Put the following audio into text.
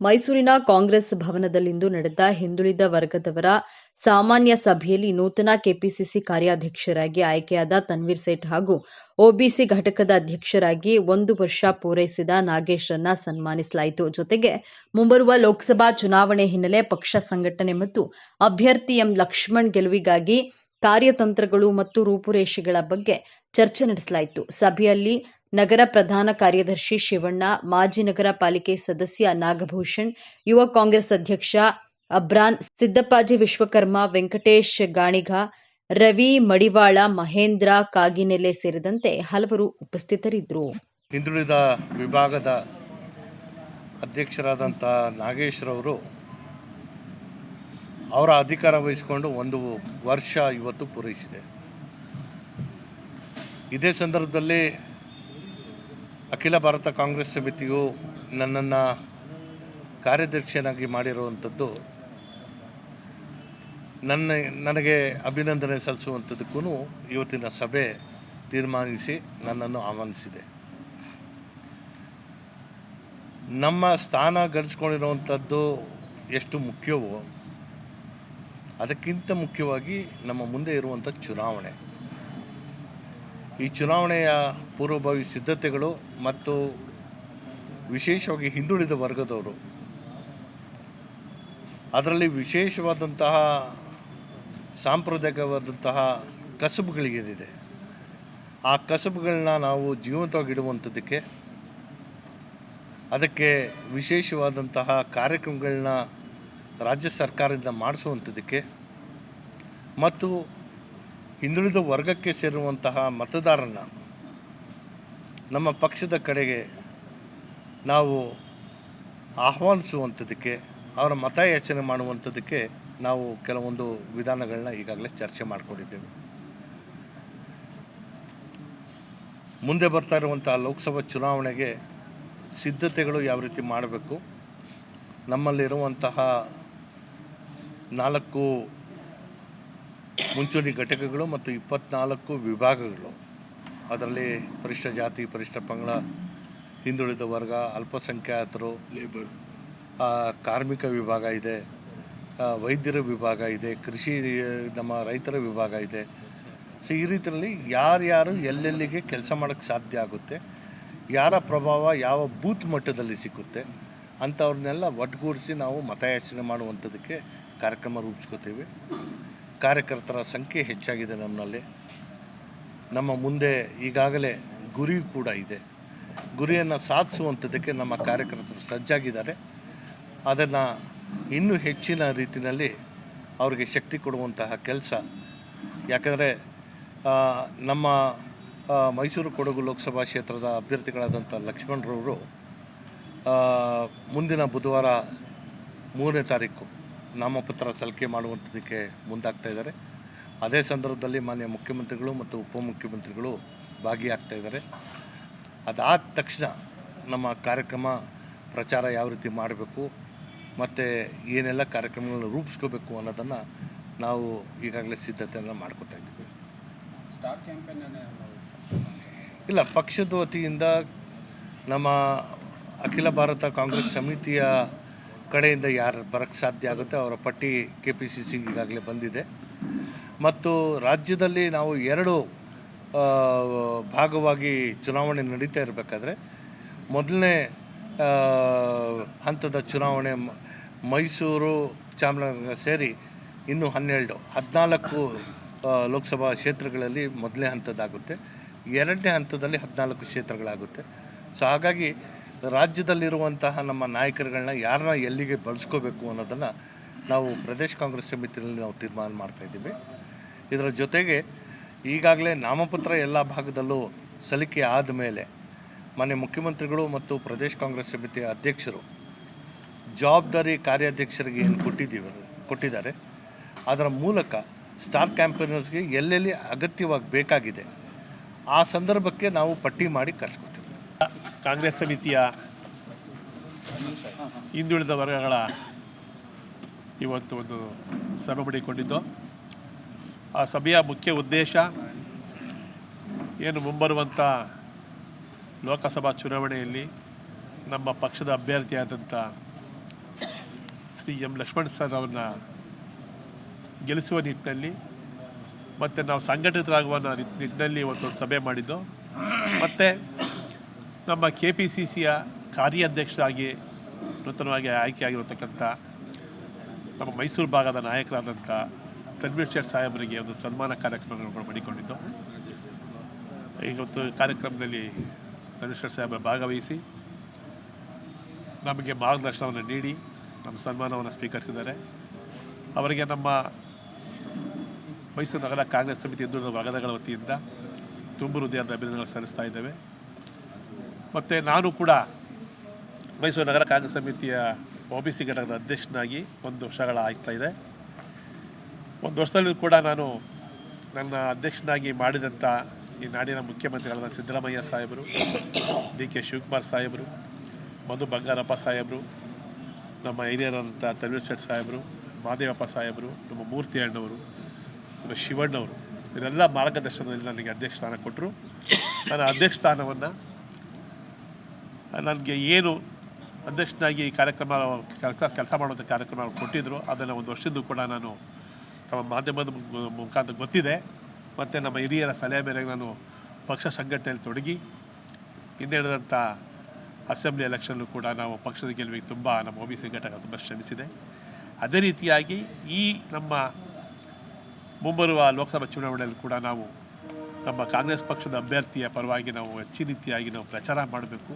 ಮೈಸೂರಿನ ಕಾಂಗ್ರೆಸ್ ಭವನದಲ್ಲಿಂದು ನಡೆದ ಹಿಂದುಳಿದ ವರ್ಗದವರ ಸಾಮಾನ್ಯ ಸಭೆಯಲ್ಲಿ ನೂತನ ಕೆಪಿಸಿಸಿ ಕಾರ್ಯಾಧ್ಯಕ್ಷರಾಗಿ ಆಯ್ಕೆಯಾದ ತನ್ವೀರ್ ಸೇಠ್ ಹಾಗೂ ಒಬಿಸಿ ಘಟಕದ ಅಧ್ಯಕ್ಷರಾಗಿ ಒಂದು ವರ್ಷ ಪೂರೈಸಿದ ನಾಗೇಶ್ರನ್ನ ಸನ್ಮಾನಿಸಲಾಯಿತು. ಜೊತೆಗೆ ಮುಂಬರುವ ಲೋಕಸಭಾ ಚುನಾವಣೆ ಹಿನ್ನೆಲೆ ಪಕ್ಷ ಸಂಘಟನೆ ಮತ್ತು ಅಭ್ಯರ್ಥಿ ಎಂ ಲಕ್ಷ್ಮಣ್ ಗೆಲುವಿಗಾಗಿ ಕಾರ್ಯತಂತ್ರಗಳು ಮತ್ತು ರೂಪುರೇಷೆಗಳ ಬಗ್ಗೆ ಚರ್ಚೆ ನಡೆಸಲಾಯಿತು. ಸಭೆಯಲ್ಲಿ ನಗರ ಪ್ರಧಾನ ಕಾರ್ಯದರ್ಶಿ ಶಿವಣ್ಣ, ಮಾಜಿ ನಗರ ಪಾಲಿಕೆ ಸದಸ್ಯ ನಾಗಭೂಷಣ್, ಯುವ ಕಾಂಗ್ರೆಸ್ ಅಧ್ಯಕ್ಷ ಅಬ್ರಾನ್, ಸಿದ್ದಪ್ಪಾಜಿ ವಿಶ್ವಕರ್ಮ, ವೆಂಕಟೇಶ್ ಗಾಣಿಗ, ರವಿ ಮಡಿವಾಳ, ಮಹೇಂದ್ರ ಕಾಗಿನೆಲೆ ಸೇರಿದಂತೆ ಹಲವರು ಉಪಸ್ಥಿತರಿದ್ದರು. ಹಿಂದುಳಿದ ವಿಭಾಗದ ಅಧ್ಯಕ್ಷರಾದಂಥ ನಾಗೇಶ್ರವರು ಅವರ ಅಧಿಕಾರ ವಹಿಸಿಕೊಂಡು ಒಂದು ವರ್ಷ ಇವತ್ತು ಪೂರೈಸಿದೆ. ಇದೇ ಸಂದರ್ಭದಲ್ಲಿ ಅಖಿಲ ಭಾರತ ಕಾಂಗ್ರೆಸ್ ಸಮಿತಿಯು ನನ್ನನ್ನು ಕಾರ್ಯದರ್ಶಿಯನ್ನಾಗಿ ಮಾಡಿರುವಂಥದ್ದು, ನನ್ನ, ನನಗೆ ಅಭಿನಂದನೆ ಸಲ್ಲಿಸುವಂಥದ್ದಕ್ಕೂ ಇವತ್ತಿನ ಸಭೆ ತೀರ್ಮಾನಿಸಿ ನನ್ನನ್ನು ಆಹ್ವಾನಿಸಿದೆ. ನಮ್ಮ ಸ್ಥಾನ ಗಳಿಸ್ಕೊಂಡಿರುವಂಥದ್ದು ಎಷ್ಟು ಮುಖ್ಯವೋ ಅದಕ್ಕಿಂತ ಮುಖ್ಯವಾಗಿ ನಮ್ಮ ಮುಂದೆ ಇರುವಂಥ ಚುನಾವಣೆ. ಈ ಚುನಾವಣೆಯ ಪೂರ್ವಭಾವಿ ಸಿದ್ಧತೆಗಳು ಮತ್ತು ವಿಶೇಷವಾಗಿ ಹಿಂದುಳಿದ ವರ್ಗದವರು, ಅದರಲ್ಲಿ ವಿಶೇಷವಾದಂತಹ ಸಾಂಪ್ರದಾಯಿಕವಾದಂತಹ ಕಸುಬುಗಳಿಗೆದಿದೆ. ಆ ಕಸಬುಗಳನ್ನ ನಾವು ಜೀವಂತವಾಗಿಡುವಂಥದ್ದಕ್ಕೆ ಅದಕ್ಕೆ ವಿಶೇಷವಾದಂತಹ ಕಾರ್ಯಕ್ರಮಗಳನ್ನ ರಾಜ್ಯ ಸರ್ಕಾರದಿಂದ ಮಾಡಿಸುವಂಥದಕ್ಕೆ ಮತ್ತು ಹಿಂದುಳಿದ ವರ್ಗಕ್ಕೆ ಸೇರುವಂತಹ ಮತದಾರನ ನಮ್ಮ ಪಕ್ಷದ ಕಡೆಗೆ ನಾವು ಆಹ್ವಾನಿಸುವಂಥದಕ್ಕೆ ಅವರ ಮತಯಾಚನೆ ಮಾಡುವಂಥದಕ್ಕೆ ನಾವು ಕೆಲವೊಂದು ವಿಧಾನಗಳನ್ನ ಈಗಾಗಲೇ ಚರ್ಚೆ ಮಾಡಿಕೊಂಡಿದ್ದೇವೆ. ಮುಂದೆ ಬರ್ತಾ ಇರುವಂಥ ಲೋಕಸಭಾ ಚುನಾವಣೆಗೆ ಸಿದ್ಧತೆಗಳು ಯಾವ ರೀತಿ ಮಾಡಬೇಕು, ನಮ್ಮಲ್ಲಿರುವಂತಹ ನಾಲ್ಕು ಮುಂಚೂಣಿ ಘಟಕಗಳು ಮತ್ತು ಇಪ್ಪತ್ನಾಲ್ಕು ವಿಭಾಗಗಳು. ಅದರಲ್ಲಿ ಪರಿಷ್ಠ ಜಾತಿ ಪರಿಷ್ಠ ಪಂಗಡ ಹಿಂದುಳಿದ ವರ್ಗ ಅಲ್ಪಸಂಖ್ಯಾತರು ಲೇಬರ್ ಕಾರ್ಮಿಕ ವಿಭಾಗ ಇದೆ ವೈದ್ಯರ ವಿಭಾಗ ಇದೆ ಕೃಷಿ ನಮ್ಮ ರೈತರ ವಿಭಾಗ ಇದೆ. ಸೊ ಈ ರೀತಿಯಲ್ಲಿ ಯಾರ್ಯಾರು ಎಲ್ಲೆಲ್ಲಿಗೆ ಕೆಲಸ ಮಾಡೋಕ್ಕೆ ಸಾಧ್ಯ ಆಗುತ್ತೆ ಯಾರ ಪ್ರಭಾವ ಯಾವ ಬೂತ್ ಮಟ್ಟದಲ್ಲಿ ಸಿಕ್ಕುತ್ತೆ ಅಂಥವ್ರನ್ನೆಲ್ಲ ಒಟ್ಟುಗೂಡಿಸಿ ನಾವು ಮತಯಾಚನೆ ಮಾಡುವಂಥದ್ದಕ್ಕೆ ಕಾರ್ಯಕ್ರಮ ರೂಪಿಸ್ಕೋತೀವಿ. ಕಾರ್ಯಕರ್ತರ ಸಂಖ್ಯೆ ಹೆಚ್ಚಾಗಿದೆ ನಮ್ಮಲ್ಲಿ ನಮ್ಮ ಮುಂದೆ ಈಗಾಗಲೇ ಗುರಿ ಕೂಡ ಇದೆ. ಗುರಿಯನ್ನು ಸಾಧಿಸುವಂಥದ್ದಕ್ಕೆ ನಮ್ಮ ಕಾರ್ಯಕರ್ತರು ಸಜ್ಜಾಗಿದ್ದಾರೆ. ಅದನ್ನು ಇನ್ನೂ ಹೆಚ್ಚಿನ ರೀತಿಯಲ್ಲಿ ಅವರಿಗೆ ಶಕ್ತಿ ಕೊಡುವಂತಹ ಕೆಲಸ. ಯಾಕೆಂದರೆ ನಮ್ಮ ಮೈಸೂರು ಕೊಡಗು ಲೋಕಸಭಾ ಕ್ಷೇತ್ರದ ಅಭ್ಯರ್ಥಿಗಳಾದಂಥ ಲಕ್ಷ್ಮಣರವರು ಮುಂದಿನ ಬುಧವಾರ ಮೂರನೇ ತಾರೀಕು ನಾಮಪತ್ರ ಸಲ್ಲಿಕೆ ಮಾಡುವಂಥದಕ್ಕೆ ಮುಂದಾಗ್ತಾ ಇದ್ದಾರೆ. ಅದೇ ಸಂದರ್ಭದಲ್ಲಿ ಮಾನ್ಯ ಮುಖ್ಯಮಂತ್ರಿಗಳು ಮತ್ತು ಉಪಮುಖ್ಯಮಂತ್ರಿಗಳು ಭಾಗಿಯಾಗ್ತಾ ಇದ್ದಾರೆ. ಅದಾದ ತಕ್ಷಣ ನಮ್ಮ ಕಾರ್ಯಕ್ರಮ ಪ್ರಚಾರ ಯಾವ ರೀತಿ ಮಾಡಬೇಕು ಮತ್ತು ಏನೆಲ್ಲ ಕಾರ್ಯಕ್ರಮಗಳನ್ನು ರೂಪಿಸ್ಕೋಬೇಕು ಅನ್ನೋದನ್ನು ನಾವು ಈಗಾಗಲೇ ಸಿದ್ಧತೆಯನ್ನು ಮಾಡ್ಕೊತಾ ಇದ್ದೀವಿ. ಇಲ್ಲ ಪಕ್ಷದ ವತಿಯಿಂದ ನಮ್ಮ ಅಖಿಲ ಭಾರತ ಕಾಂಗ್ರೆಸ್ ಸಮಿತಿಯ ಕಡೆಯಿಂದ ಯಾರು ಬರೋಕ್ಕೆ ಸಾಧ್ಯ ಆಗುತ್ತೆ ಅವರ ಪಟ್ಟಿ ಕೆ ಪಿ ಸಿ ಸಿ ಈಗಾಗಲೇ ಬಂದಿದೆ. ಮತ್ತು ರಾಜ್ಯದಲ್ಲಿ ನಾವು ಎರಡು ಭಾಗವಾಗಿ ಚುನಾವಣೆ ನಡೀತಾ ಇರಬೇಕಾದ್ರೆ ಮೊದಲನೇ ಹಂತದ ಚುನಾವಣೆ ಮೈಸೂರು, ಚಾಮರಾಜನಗರ ಸೇರಿ ಇನ್ನೂ ಹನ್ನೆರಡು, ಹದಿನಾಲ್ಕು ಲೋಕಸಭಾ ಕ್ಷೇತ್ರಗಳಲ್ಲಿ ಮೊದಲನೇ ಹಂತದ್ದಾಗುತ್ತೆ. ಎರಡನೇ ಹಂತದಲ್ಲಿ ಹದಿನಾಲ್ಕು ಕ್ಷೇತ್ರಗಳಾಗುತ್ತೆ. ಸೊ ಹಾಗಾಗಿ ರಾಜ್ಯದಲ್ಲಿರುವಂತಹ ನಮ್ಮ ನಾಯಕರುಗಳನ್ನ ಯಾರನ್ನ ಎಲ್ಲಿಗೆ ಬಳಸ್ಕೋಬೇಕು ಅನ್ನೋದನ್ನು ನಾವು ಪ್ರದೇಶ ಕಾಂಗ್ರೆಸ್ ಸಮಿತಿಯಲ್ಲಿ ನಾವು ತೀರ್ಮಾನ ಮಾಡ್ತಾ ಇದ್ದೀವಿ. ಇದರ ಜೊತೆಗೆ ಈಗಾಗಲೇ ನಾಮಪತ್ರ ಎಲ್ಲ ಭಾಗದಲ್ಲೂ ಸಲ್ಲಿಕೆ ಆದಮೇಲೆ ಮಾನ್ಯ ಮುಖ್ಯಮಂತ್ರಿಗಳು ಮತ್ತು ಪ್ರದೇಶ ಕಾಂಗ್ರೆಸ್ ಸಮಿತಿಯ ಅಧ್ಯಕ್ಷರು ಜವಾಬ್ದಾರಿ ಕಾರ್ಯಾಧ್ಯಕ್ಷರಿಗೆ ಏನು ಕೊಟ್ಟಿದ್ದೀವಿ, ಕೊಟ್ಟಿದ್ದಾರೆ, ಅದರ ಮೂಲಕ ಸ್ಟಾರ್ ಕ್ಯಾಂಪೇನರ್ಸ್ಗೆ ಎಲ್ಲೆಲ್ಲಿ ಅಗತ್ಯವಾಗಿ ಬೇಕಾಗಿದೆ ಆ ಸಂದರ್ಭಕ್ಕೆ ನಾವು ಪಟ್ಟಿ ಮಾಡಿ ಕಳಿಸ್ಕೊತೀವಿ ಕಾಂಗ್ರೆಸ್ ಸಮಿತಿಯ ಹಿಂದುಳಿದ ವರ್ಗಗಳ ಇವತ್ತು ಒಂದು ಸಭೆ ಮಾಡಿಕೊಂಡಿದ್ದು. ಆ ಸಭೆಯ ಮುಖ್ಯ ಉದ್ದೇಶ ಏನು ಮುಂಬರುವಂಥ ಲೋಕಸಭಾ ಚುನಾವಣೆಯಲ್ಲಿ ನಮ್ಮ ಪಕ್ಷದ ಅಭ್ಯರ್ಥಿಯಾದಂಥ ಶ್ರೀ ಎಂ ಲಕ್ಷ್ಮಣ್ ಸರ್ ಅವ್ರನ್ನ ಗೆಲ್ಲಿಸುವ ನಿಟ್ಟಿನಲ್ಲಿ ಮತ್ತು ನಾವು ಸಂಘಟಿತರಾಗುವ ನಿಟ್ಟಿನಲ್ಲಿ ಇವತ್ತು ಸಭೆ ಮಾಡಿದ್ದು. ಮತ್ತು ನಮ್ಮ ಕೆ ಪಿ ಸಿ ಸಿಯ ಕಾರ್ಯಾಧ್ಯಕ್ಷರಾಗಿ ನೂತನವಾಗಿ ಆಯ್ಕೆಯಾಗಿರತಕ್ಕಂಥ ನಮ್ಮ ಮೈಸೂರು ಭಾಗದ ನಾಯಕರಾದಂಥ ತನ್ವೀರ್ ಶೇಟ್ ಸಾಹೇಬರಿಗೆ ಒಂದು ಸನ್ಮಾನ ಕಾರ್ಯಕ್ರಮಗಳನ್ನು ಮಾಡಿಕೊಂಡಿದ್ದು. ಇವತ್ತು ಕಾರ್ಯಕ್ರಮದಲ್ಲಿ ತನ್ವೀರ್ ಶೇಟ್ ಸಾಹೇಬರು ಭಾಗವಹಿಸಿ ನಮಗೆ ಮಾರ್ಗದರ್ಶನವನ್ನು ನೀಡಿ ನಮ್ಮ ಸನ್ಮಾನವನ್ನು ಸ್ವೀಕರಿಸಿದ್ದಾರೆ. ಅವರಿಗೆ ನಮ್ಮ ಮೈಸೂರು ನಗರ ಕಾಂಗ್ರೆಸ್ ಸಮಿತಿ ಹಿಂದುಳಿದ ಭಾಗದಗಳ ವತಿಯಿಂದ ತುಂಬ ಹೃದಯದ ಅಭಿನಂದನೆಗಳು ಸಲ್ಲಿಸ್ತಾ ಇದ್ದೇವೆ. ಮತ್ತು ನಾನು ಕೂಡ ಮೈಸೂರು ನಗರ ಕಾಂಗ್ರೆಸ್ ಸಮಿತಿಯ ಒ ಬಿ ಸಿ ಘಟಕದ ಅಧ್ಯಕ್ಷನಾಗಿ ಒಂದು ವರ್ಷಗಳ ಆಗ್ತಾ ಇದೆ. ಒಂದು ವರ್ಷದಲ್ಲಿ ಕೂಡ ನಾನು ನನ್ನ ಅಧ್ಯಕ್ಷನಾಗಿ ಮಾಡಿದಂಥ ಈ ನಾಡಿನ ಮುಖ್ಯಮಂತ್ರಿಗಳಾದ ಸಿದ್ದರಾಮಯ್ಯ ಸಾಹೇಬರು, ಡಿ ಕೆ ಶಿವಕುಮಾರ್ ಸಾಹೇಬರು, ಮಧು ಬಂಗಾರಪ್ಪ ಸಾಹೇಬರು, ನಮ್ಮ ಹಿರಿಯರಾದಂಥ ತನ್ವೀರ್ ಶೆಟ್ ಸಾಹೇಬರು, ಮಾದೇವಪ್ಪ ಸಾಹೇಬರು, ನಮ್ಮ ಮೂರ್ತಿ ಅಣ್ಣವರು, ನಮ್ಮ ಶಿವಣ್ಣವರು, ಇದೆಲ್ಲ ಮಾರ್ಗದರ್ಶನದಲ್ಲಿ ನನಗೆ ಅಧ್ಯಕ್ಷ ಸ್ಥಾನ ಕೊಟ್ಟರು. ನನ್ನ ಅಧ್ಯಕ್ಷ ಸ್ಥಾನವನ್ನು ನನಗೆ ಏನು ಅಧ್ಯಕ್ಷನಾಗಿ ಈ ಕಾರ್ಯಕ್ರಮ, ಕೆಲಸ ಕೆಲಸ ಮಾಡುವಂಥ ಕಾರ್ಯಕ್ರಮ ಕೊಟ್ಟಿದ್ದರು ಅದನ್ನು ಒಂದು ವರ್ಷದ್ದು ಕೂಡ ನಾನು ತಮ್ಮ ಮಾಧ್ಯಮದ ಮುಖಾಂತರ ಗೊತ್ತಿದೆ. ಮತ್ತು ನಮ್ಮ ಹಿರಿಯರ ಸಲಹೆ ಮೇರೆಗೆ ನಾನು ಪಕ್ಷ ಸಂಘಟನೆಯಲ್ಲಿ ತೊಡಗಿ, ಹಿಂದೆ ಅಸೆಂಬ್ಲಿ ಎಲೆಕ್ಷನ್ಲು ಕೂಡ ನಾವು ಪಕ್ಷದ ಗೆಲುವಿಗೆ ತುಂಬ ನಮ್ಮ ಒ ಬಿ ಸಿ ಘಟಕ ತುಂಬ ಶ್ರಮಿಸಿದೆ. ಅದೇ ರೀತಿಯಾಗಿ ಈ ನಮ್ಮ ಮುಂಬರುವ ಲೋಕಸಭಾ ಚುನಾವಣೆಯಲ್ಲಿ ಕೂಡ ನಾವು ನಮ್ಮ ಕಾಂಗ್ರೆಸ್ ಪಕ್ಷದ ಅಭ್ಯರ್ಥಿಯ ಪರವಾಗಿ ನಾವು ಹೆಚ್ಚಿನ ರೀತಿಯಾಗಿ ನಾವು ಪ್ರಚಾರ ಮಾಡಬೇಕು.